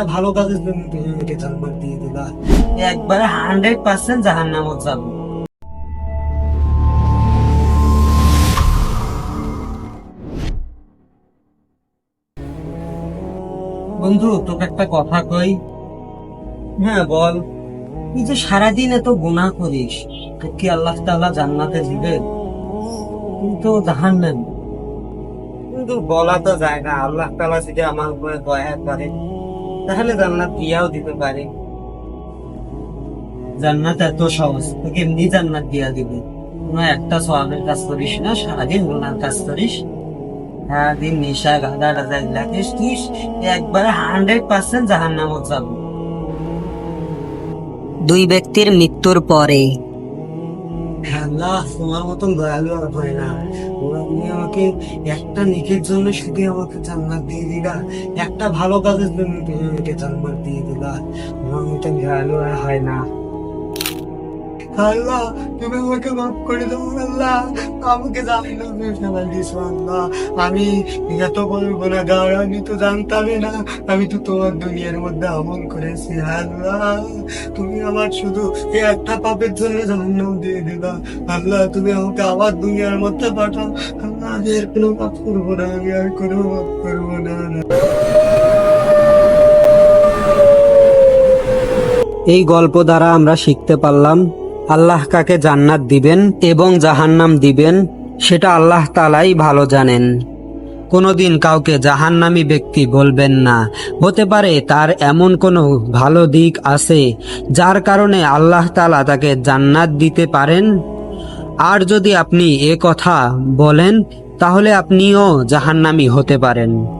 একটা ভালো কাজের জন্য তুমি আমাকে জান্নাত দিয়ে দিলা। একবারে হান্ড্রেড পার্সেন্ট জাহান নামত যাব। বন্ধু, তোকে একটা কথা কই? হ্যাঁ বল। তুই যে সারাদিন এত গুনাহ করিস কি আল্লাহ তাআলা জান্নাতে দিবে? তুই তো জাহান্নাম। কিন্তু বলা তো যায় না, আল্লাহ তাআলা যদি আমার উপরে দয়া করে তাহলে জান্নাত দিয়াও দিতে পারে। জান্নাত এত সহজ তোকে এমনি জান্নাত দিয়া দিবে? কোনো একটা সওয়াবের কাজ করিস না, সারাদিন গুনার কাজ করিস। সারাদিন নিশা, গাদা টাদা লাগিস একবারে হান্ড্রেড পার্সেন্ট জাহান নামত যাব। দুই ব্যক্তির মৃত্যুর পরে আল্লাহ তোমার মতন দয়ালু আর হয় না। ওরা তুমি আমাকে একটা নিকের জন্য শুধু আমাকে জান্নাত দিয়ে দিলা। একটা ভালো কাজের জন্য তুমি আমাকে জান্নাত দিয়ে দিলা। তোমার মতন দয়ালু আর হয় না। আল্লাহ, তুমি আমাকে মাফ করে দাও, আল্লাহ। আমাকে দিছো, আল্লাহ। আমি এত আমি তো না। আমি তো তোমার দুনিয়ার মধ্যে আমল করেছি, আল্লাহ। তুমি আমার শুধু এই একটা পাপের জন্য জাহান্নাম দিয়ে দিলা। আল্লাহ, তুমি আমাকে আবার দুনিয়ার মধ্যে পাঠাও। আল্লাহ, আমি আর কোনো মাফ করব না, আমি আর কোনো মাফ করব না এই গল্প দ্বারা আমরা শিখতে পারলাম আল্লাহ কাকে জান্নাত দিবেন এবং জাহান্নাম দিবেন, সেটা আল্লাহ তালাই ভালো জানেন। কোনোদিন কাউকে জাহান্নামী ব্যক্তি বলবেন না। হতে পারে তার এমন কোনো ভালো দিক আছে, যার কারণে আল্লাহ তালা তাকে জান্নাত দিতে পারেন। আর যদি আপনি এ কথা বলেন, তাহলে আপনিও জাহান্নামী হতে পারেন।